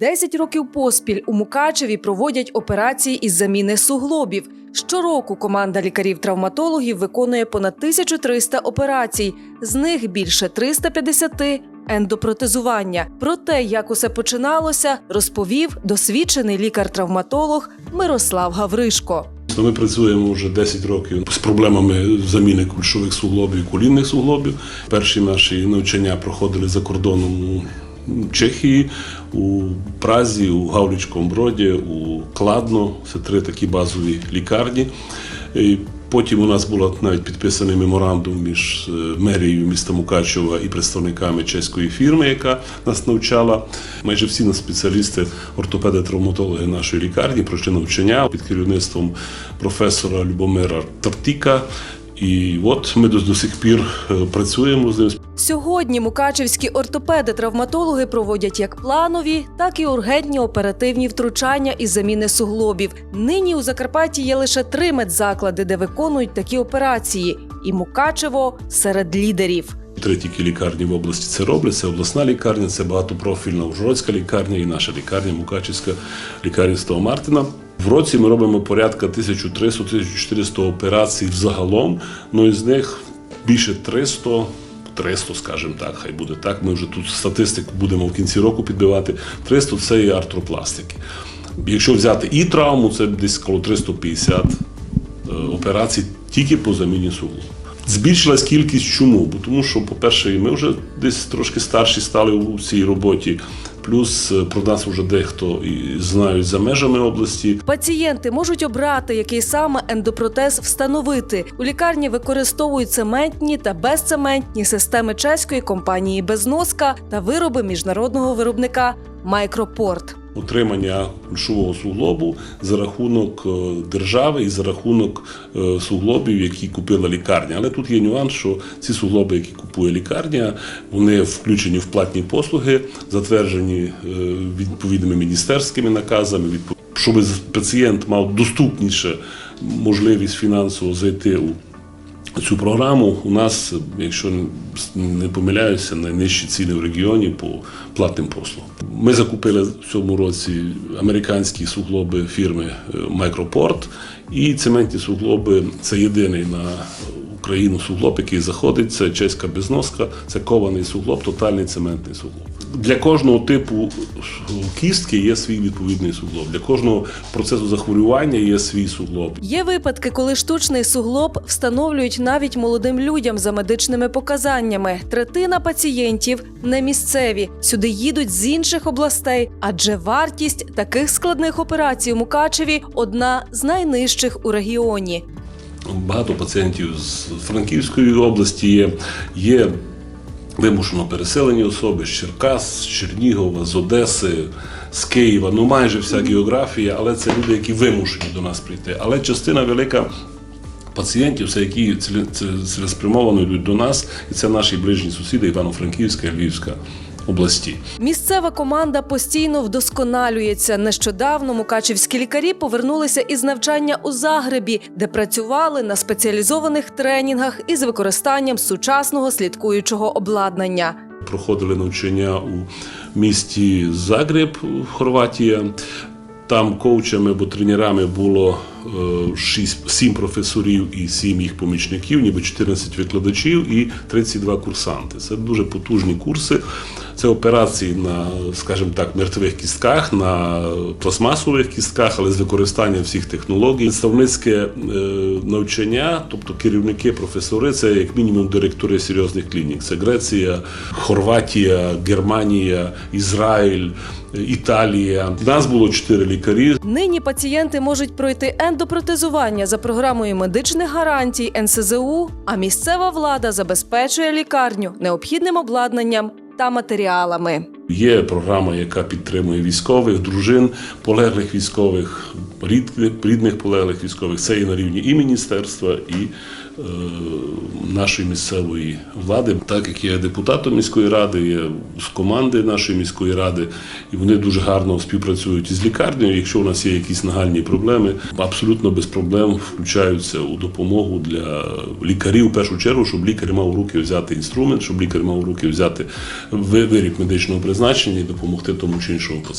Десять років поспіль у Мукачеві проводять операції із заміни суглобів. Щороку команда лікарів-травматологів виконує понад 1300 операцій, з них більше 350 – ендопротезування. Про те, як усе починалося, розповів досвідчений лікар-травматолог Мирослав Гавришко. Ми працюємо вже 10 років з проблемами заміни кульшових суглобів і колінних суглобів. Перші наші навчання проходили за кордоном Чехії, у Празі, у Гавлічкому Броді, у Кладно. Це три такі базові лікарні. І Потім у нас був навіть підписаний меморандум між е, мерією міста Мукачева і представниками чеської фірми, яка нас навчала. Майже всі нас спеціалісти, ортопеди-травматологи нашої лікарні пройшли навчання під керівництвом професора Любомира Тартіка. І от ми до, до сих пір е, працюємо з ним. Сьогодні мукачевські ортопеди-травматологи проводять як планові, так і ургентні оперативні втручання із заміни суглобів. Нині у Закарпатті є лише три медзаклади, де виконують такі операції, і Мукачево серед лідерів. Три тільки лікарні в області це роблять. Це обласна лікарня, це багатопрофільна Ужгородська лікарня і наша лікарня, Мукачівська лікарня Святого Мартина. В році ми робимо порядка 1300-1400 операцій взагалом. Ну із них більше 300 300, скажімо так, хай буде так. Ми вже тут статистику будемо в кінці року підбивати. 300 – це є артропластики. Якщо взяти і травму, це десь коло 350 е, операцій тільки по заміні суглобу. Збільшилась кількість чому? Бо тому що, по-перше, ми вже десь трошки старші стали у цій роботі. Плюс е, про нас вже дехто і знають за межами області. Пацієнти можуть обрати, який саме ендопротез встановити. У лікарні використовують цементні та безцементні системи чеської компанії Безноска та вироби міжнародного виробника Майкропорт. Утримання кульшового суглобу за рахунок е, держави і за рахунок е, суглобів, які купила лікарня. Але тут є нюанс, що ці суглоби, які купує лікарня, вони включені в платні послуги, затверджені е, відповідними міністерськими наказами. Щоб пацієнт мав доступніше можливість фінансово зайти у Цю програму у нас, якщо не помиляюся, найнижчі ціни в регіоні по платним послугам. Ми закупили в цьому році американські суглоби фірми е, Microport і цементні суглоби це єдиний на Україну суглоб, який заходить. Це чеська безноска, це кований суглоб, тотальний цементний суглоб. Для кожного типу кістки є свій відповідний суглоб. Для кожного процесу захворювання є свій суглоб. Є випадки, коли штучний суглоб встановлюють навіть молодим людям за медичними показаннями. Третина пацієнтів не місцеві. Сюди їдуть з інших областей, адже вартість таких складних операцій у Мукачеві одна з найнижчих у регіоні. Багато пацієнтів з Франківської області є. Є вимушено переселені особи з Черкас, з Чернігова, з Одеси, з Києва. Ну майже вся географія, але це люди, які вимушені до нас прийти. Але частина велика. Пацієнтів, це які цілеспрямовано йдуть до нас, і це наші ближні сусіди Івано-Франківська Львівська області. Місцева команда постійно вдосконалюється. Нещодавно мукачевські лікарі повернулися із навчання у Загребі, де працювали на спеціалізованих тренінгах із використанням сучасного слідкуючого обладнання. проходили навчання у місті Загреб, Хорватія. Там коучами або тренерами було 6, 7 професорів і 7 їх помічників, ніби 14 викладачів і 32 курсанти. Це дуже потужні курси. Це операції на, скажімо так, мертвих кістках, на пластмасових кістках, але з використанням всіх технологій. Представницьке е, навчання, тобто керівники, професори, це як мінімум директори серйозних клінік. Це Греція, Хорватія, Германія, Ізраїль, Італія. Нас було чотири лікарі. Нині пацієнти можуть пройти ендопротезування за програмою медичних гарантій НСЗУ, а місцева влада забезпечує лікарню необхідним обладнанням та матеріалами. Є програма, яка підтримує військових, дружин, полеглих військових, рідних, полеглих військових. Це і на рівні і міністерства, і е, нашої місцевої влади. Так як я депутатом міської ради, я з команди нашої міської ради, і вони дуже гарно співпрацюють із лікарнею. Якщо у нас є якісь нагальні проблеми, абсолютно без проблем включаються у допомогу для лікарів в першу чергу, щоб лікар мав у руки взяти інструмент, щоб лікар мав у руки взяти виріб медичного призначення і допомогти тому чи іншому пацієнту.